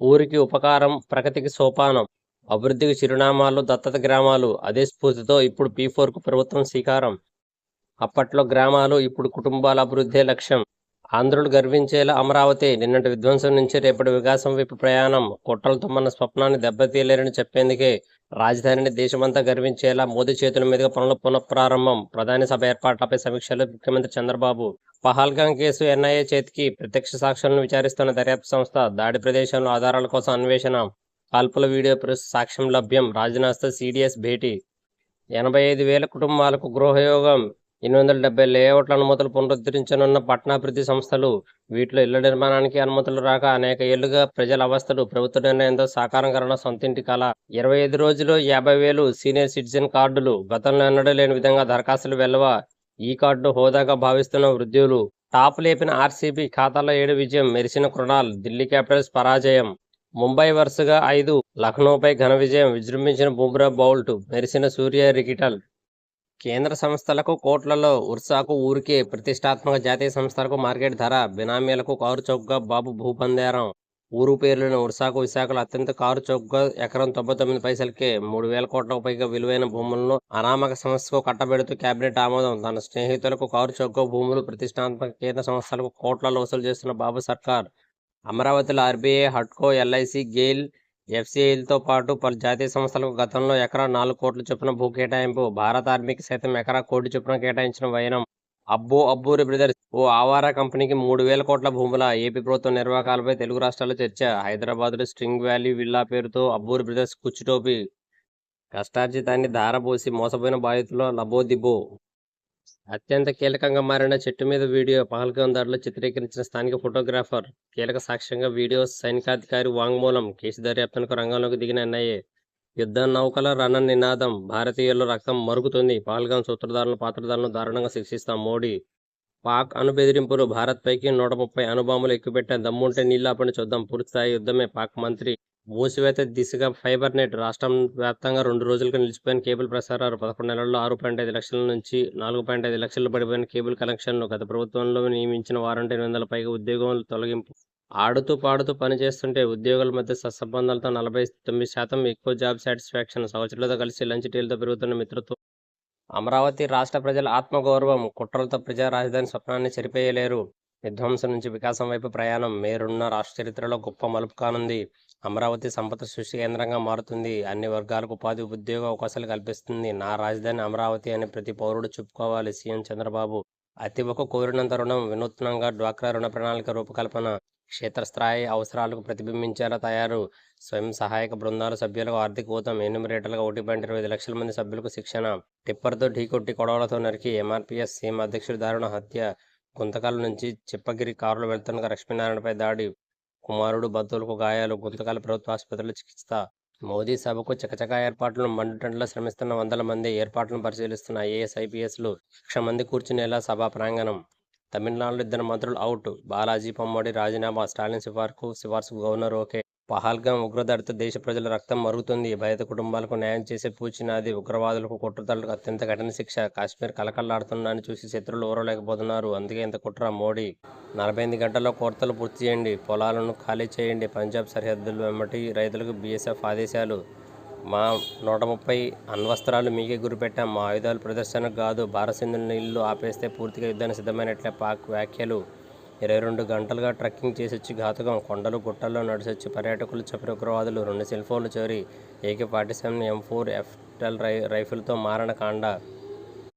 ఊరికి ఉపకారం ప్రగతికి సోపానం అభివృద్ధికి చిరునామాలు దత్తత గ్రామాలు అదే స్ఫూర్తితో ఇప్పుడు పీ ఫోర్కు ప్రభుత్వం శ్రీకారం. అప్పట్లో గ్రామాలు ఇప్పుడు కుటుంబాల అభివృద్ధే లక్ష్యం. ఆంధ్రులు గర్వించేలా అమరావతి నిన్నటి విధ్వంసం నుంచి రేపటి వికాసం వైపు ప్రయాణం. కుట్రలతో మన స్వప్నాన్ని దెబ్బతీయలేరని చెప్పేందుకే రాజధానిని దేశమంతా గర్వించేలా మోదీ చేతుల మీదుగా పనుల పునఃప్రారంభం. ప్రధాని సభ ఏర్పాట్లపై సమీక్షలు ముఖ్యమంత్రి చంద్రబాబు. పహల్గాం కేసు ఎన్ఐఏ చేతికి ప్రత్యక్ష సాక్షులను విచారిస్తున్న దర్యాప్తు సంస్థ దాడి ప్రదేశంలో ఆధారాల కోసం అన్వేషణ కాల్పుల వీడియో ప్రెస్ సాక్ష్యం లభ్యం. రాజనాథ్తో సిడిఎస్ భేటీ. ఎనభై ఐదు వేల కుటుంబాలకు గృహయోగం. ఎనిమిది వందల డెబ్బై లేఅవుట్ల అనుమతులు పునరుద్ధరించనున్న పట్టణాభివృద్ధి సంస్థలు వీటిలో ఇళ్ళ నిర్మాణానికి అనుమతులు రాక అనేక ఏళ్ళుగా ప్రజల అవస్థలు ప్రభుత్వ నిర్ణయంతో సాకారం కరణ సొంతింటి కళ. ఇరవై ఐదు రోజులు యాభై వేలు సీనియర్ సిటిజన్ కార్డులు గతంలో ఎన్నడూ లేని విధంగా దరఖాస్తులు వెల్లవ ఈ కార్డు హోదాగా భావిస్తున్న వృద్ధులు టాప్ లేపిన ఆర్సీబీ ఖాతాలో ఏడు విజయం మెరిసిన కృణాల్ ఢిల్లీ క్యాపిటల్స్ పరాజయం. ముంబై వరుసగా ఐదు లక్నోపై ఘన విజయం విజృంభించిన బుమ్రా బౌల్ట్ మెరిసిన సూర్య రికిటల్. కేంద్ర సంస్థలకు కోట్లలో ఉర్సాకు ఊరికే ప్రతిష్టాత్మక జాతీయ సంస్థలకు మార్కెట్ ధర బినామీలకు కారుచౌకా బాబు భూపందేరం. ఊరు పేర్లను ఉర్సాకు విశాఖలో అత్యంత కారు చౌకగా ఎకరం తొంభై తొమ్మిది పైసలకే మూడు వేల కోట్లకు పైగా విలువైన భూములను అనామక సంస్థకు కట్టబెడుతూ కేబినెట్ ఆమోదం. తన స్నేహితులకు కారు చౌక భూములు ప్రతిష్టాత్మక కేంద్ర సంస్థలకు కోట్లలో వసూలు చేస్తున్న బాబు సర్కార్ అమరావతిలో ఆర్బీఐ హడ్కో ఎల్ఐసి గెయిల్ ఎఫ్సిఐలతో పాటు పలు జాతీయ సంస్థలకు గతంలో ఎకరా నాలుగు కోట్ల చొప్పున భూ కేటాయింపు భారత ఆర్మీకి సైతం ఎకరా కోటి చొప్పున కేటాయించిన వైనం. అబ్బో అబ్బూరి బ్రదర్స్ ఓ ఆవారా కంపెనీకి మూడు వేల కోట్ల భూముల ఏపీ ప్రభుత్వ నిర్వాహకాలపై తెలుగు రాష్ట్రాల్లో చర్చ. హైదరాబాద్లో స్ట్రింగ్ వ్యాలీ విల్లా పేరుతో అబ్బూరి బ్రదర్స్ కుచ్చుటోపి కష్టార్జితాన్ని ధారపోసి మోసపోయిన బాధితుల్లో లబోదిబో. అత్యంత కీలకంగా మారిన చెట్టు మీద వీడియో. పహల్గాం దాడిలో చిత్రీకరించిన స్థానిక ఫోటోగ్రాఫర్. కీలక సాక్ష్యంగా వీడియో సైనికాధికారి వాంగ్మూలం. కేసు దర్యాప్తునకు రంగంలోకి దిగిన ఎన్ఐఏ. యుద్ధ నౌకల రణ నినాదం. భారతీయుల రక్తం మరుగుతుంది. పహల్గాం సూత్రధారులను పాత్రధారులను దారుణంగా శిక్షిస్తాం మోడీ. పాక్ అణుబెదిరింపులు బెదిరింపులు భారత్ పైకి నూట ముప్పై అణుబాంబులు ఎక్కుపెట్టే దమ్ముంటే నీళ్ళ ఆపని చూద్దాం. పూర్తిస్థాయి యుద్ధమే పాక్ మంత్రి. మూసివేత దిశగా ఫైబర్ నెట్ రాష్ట్రం వ్యాప్తంగా రెండు రోజులకు నిలిచిపోయిన కేబుల్ ప్రసారాలు పదకొండు నెలల్లో ఆరు పాయింట్ ఐదు లక్షల నుంచి నాలుగు పాయింట్ ఐదు లక్షలు పడిపోయిన కేబుల్ కనెక్షన్లు గత ప్రభుత్వంలో నియమించిన వారంటే ఎనిమిది వందల పైగా ఉద్యోగం తొలగింపు ఆడుతూ పాడుతూ పనిచేస్తుంటే ఉద్యోగుల మధ్య సత్సంబంధాలతో నలభై తొమ్మిది శాతం ఎక్కువ జాబ్ సాటిస్ఫాక్షన్. సహచరులతో కలిసి లంచ్ టీలతో పెరుగుతున్న మిత్రత్వం. అమరావతి రాష్ట్ర ప్రజల ఆత్మగౌరవం కుట్రలతో ప్రజా రాజధాని స్వప్నాన్ని చెరిపేయలేరు. విధ్వంసం నుంచి వికాసం వైపు ప్రయాణం. మేరున్న రాష్ట్ర చరిత్రలో గొప్ప మలుపు కానుంది. అమరావతి సంపద సృష్టి కేంద్రంగా మారుతుంది. అన్ని వర్గాలకు ఉపాధి ఉద్యోగ అవకాశాలు కల్పిస్తుంది. నా రాజధాని అమరావతి అని ప్రతి పౌరుడు చెప్పుకోవాలి. సీఎం చంద్రబాబు అతి ఒక కోరినంత రుణం వినూత్నంగా డ్వాక్రా రుణ ప్రణాళిక రూపకల్పన. క్షేత్రస్థాయి అవసరాలకు ప్రతిబింబించేలా తయారు. స్వయం సహాయక బృందాల సభ్యులకు ఆర్థిక ఊతం ఎన్యూమరేటర్లుగా ఒకటి పాయింట్ ఇరవై ఐదు లక్షల మంది సభ్యులకు శిక్షణ. టిప్పర్తో ఢీకొట్టి కొడవలతో నరికి ఎంఆర్పీఎస్ సీఎం అధ్యక్షుడి దారుణ హత్య. గుంతకాల నుంచి చిప్పగిరి కారులో వెళ్తున్న లక్ష్మీనారాయణపై దాడి. కుమారుడు బంధువులకు గాయాలు గుంతకాల ప్రభుత్వ ఆసుపత్రిలో చికిత్స. మోదీ సభకు చకచకా ఏర్పాట్లను మండుటెంట్లో శ్రమిస్తున్న వందల మంది ఏర్పాట్లను పరిశీలిస్తున్న ఐఏఎస్ ఐపీఎస్లు లక్ష మంది కూర్చునేలా సభా ప్రాంగణం. తమిళనాడులో ఇద్దరు మంత్రులు అవుట్. బాలాజీ పొమ్మడి రాజీనామా స్టాలిన్ సిఫార్కు సిఫార్సు గవర్నర్ ఓకే. పహల్గాం ఉగ్రదాడితో దేశ ప్రజల రక్తం మరుగుతుంది. బాధిత కుటుంబాలకు న్యాయం చేసే పూచినాది ఉగ్రవాదులకు కుట్రదారులకు అత్యంత కఠిన శిక్ష. కాశ్మీర్ కలకల్లాడుతుందని చూసి శత్రులు ఓరలేకపోతున్నారు అందుకే ఇంత కుట్ర మోడీ. నలభై ఎనిమిది గంటల్లో కోర్తలు పూర్తి చేయండి. పొలాలను ఖాళీ చేయండి. పంజాబ్ సరిహద్దులు వెంబటి రైతులకు బీఎస్ఎఫ్ ఆదేశాలు. మా నూట ముప్పై అణ్వస్త్రాలు మీకే గురిపెట్టాం. మా ఆయుధాలు ప్రదర్శనకు కాదు భారసింధుని ఇల్లు ఆపేస్తే పూర్తిగా యుద్ధానికి సిద్ధమైనట్లే. పాక్ వ్యాఖ్యలు ఇరవై రెండు గంటలుగా ట్రెక్కింగ్ చేసొచ్చి ఘాతుకం. కొండలు గుట్టల్లో నడిచొచ్చి పర్యాటకులు చపరి ఉగ్రవాదులు రెండు సెల్ ఫోన్లు చేరి AK forty seven M four ఎఫ్టెల్ రై రైఫిల్తో మారణ కాండ